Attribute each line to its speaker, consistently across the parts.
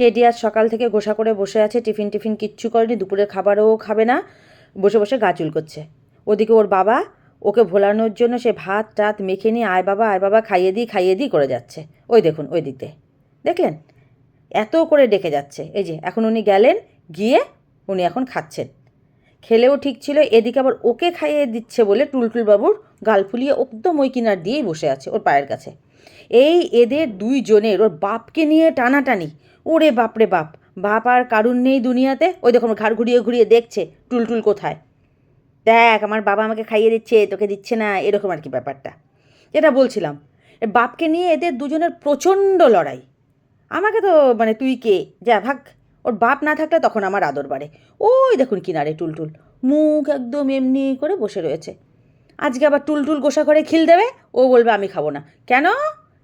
Speaker 1: Teddy আজ সকাল থেকে গোসা করে বসে আছে, টিফিন টিফিন কিচ্ছু করেনি, দুপুরের খাবারও খাবে না, বসে বসে গা চুল করছে ওদিকে ওর বাবা, ওকে ভোলানোর জন্য সে ভাত টাত মেখে নিয়ে আয় বাবা আয় বাবা, খাইয়ে দিই খাইয়ে দিই করে যাচ্ছে। ওই দেখুন, ওই দিক। দিয়ে দেখলেন? এত করে ডেকে যাচ্ছে। এই যে, এখন উনি গেলেন, গিয়ে উনি এখন খাচ্ছেন। খেলেও ঠিক ছিল, এদিকে আবার ওকে খাইয়ে দিচ্ছে বলে টুলটুল বাবুর গাল ফুলিয়ে একদম ওই কিনার দিয়েই বসে আছে ওর পায়ের কাছে। এই এদের দুইজনের, ওর বাপকে নিয়ে টানাটানি ওরে বাপরে বাপ বাপ আর কারুর নেই দুনিয়াতে? ওই দেখুন ঘাড় ঘুরিয়ে ঘুরিয়ে দেখছে, টুলটুল কোথায়? দেখ, আমার বাবা আমাকে খাইয়ে দিচ্ছে, তোকে দিচ্ছে না, এরকম আর কি ব্যাপারটা। যেটা বলছিলাম বাপকে নিয়ে এদের দুজনের প্রচণ্ড লড়াই। আমাকে তো মানে তুই কে? যা ভাগ। ওর বাপ না থাকলে তখন আমার আদর বাড়ে। ওই দেখুন কিনারে টুলটুল, মুখ একদম এমনি করে বসে রয়েছে। আজকে আবার টুলটুল গোসা করে খিল দেবে? ও বলবে, আমি খাব না। কেন?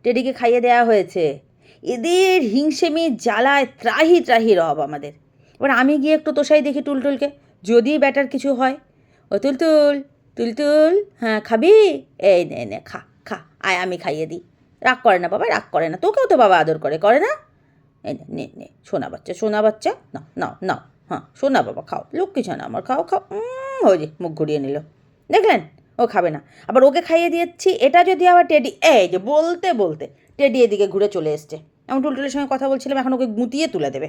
Speaker 1: টেডিকে খাইয়ে দেওয়া হয়েছে। এদের হিংসেমি, জ্বালায় ত্রাহি ত্রাহি রব আমাদের। এবার আমি গিয়ে একটু তোষাই দেখি টুলটুলকে। যদি ব্যাটার কিছু হয়, ও তুলতুল তুলতুল হ্যাঁ খাবি? এই নে নে, খা খা, আয়, আমি খাইয়ে দিই। রাগ করে না বাবা, রাগ করে না। তোকেও তো বাবা আদর করে করে না? এই নে নে সোনা বাচ্চা সোনা বাচ্চা না নাও নাও হ্যাঁ সোনা বাবা, খাও লক্ষ্মী ছানা আমার, খাও খাও ওই যে মুখ ঘুরিয়ে নিল। দেখলেন? ও খাবে না। আবার ওকে খাইয়ে দিয়েছি, এটা যদি আবার টেডি, এই যে বলতে বলতে টেডি এদিকে ঘুরে চলে এসছে। এমন টুলটুলের সঙ্গে কথা বলছিলাম, এখন ওকে গুঁতিয়ে তুলে দেবে।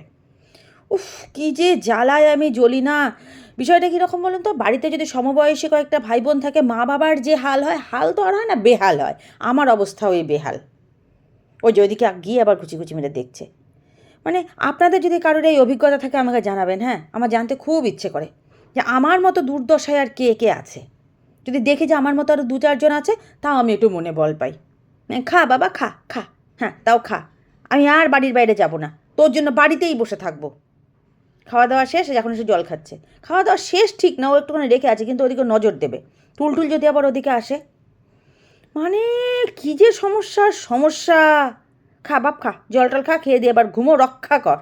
Speaker 1: উফ, কি যে জ্বালায় আমি জ্বলি না বিষয়টা কীরকম বলুন তো? বাড়িতে যদি সমবয়সী কয়েকটা ভাই বোন থাকে, মা বাবার যে হাল হয়, হাল তো আর হয় না, বেহাল হয়। আমার অবস্থা ওই বেহাল। ওই যে ওইদিকে গিয়ে আবার কুচি কুচি মেরে দেখছে। মানে আপনাদের যদি কারোর এই অভিজ্ঞতা থাকে, আমাকে জানাবেন হ্যাঁ? আমার জানতে খুব ইচ্ছে করে। যে আমার মতো দুর্দশায় আর কে কে আছে? যদি দেখি যে আমার মতো আরও দু চারজন আছে, তাও আমি একটু মনে বল পাই। খা বাবা, খা খা। হ্যাঁ তাও খা। আমি আর বাড়ির বাইরে যাব না। তোর জন্য বাড়িতেই বসে থাকব। খাওয়া দাওয়া শেষ এখন এসে জল খাচ্ছে। খাওয়া দাওয়া শেষ ঠিক না, ও একটুখানি রেখে আছে, কিন্তু ওদিকে নজর দেবে। টুলটুল যদি আবার ওদিকে আসে। মানে কী যে সমস্যার সমস্যা। খা বাপ, খা। জল টল খা, খেয়ে দিয়ে আবার ঘুমো, রক্ষা কর।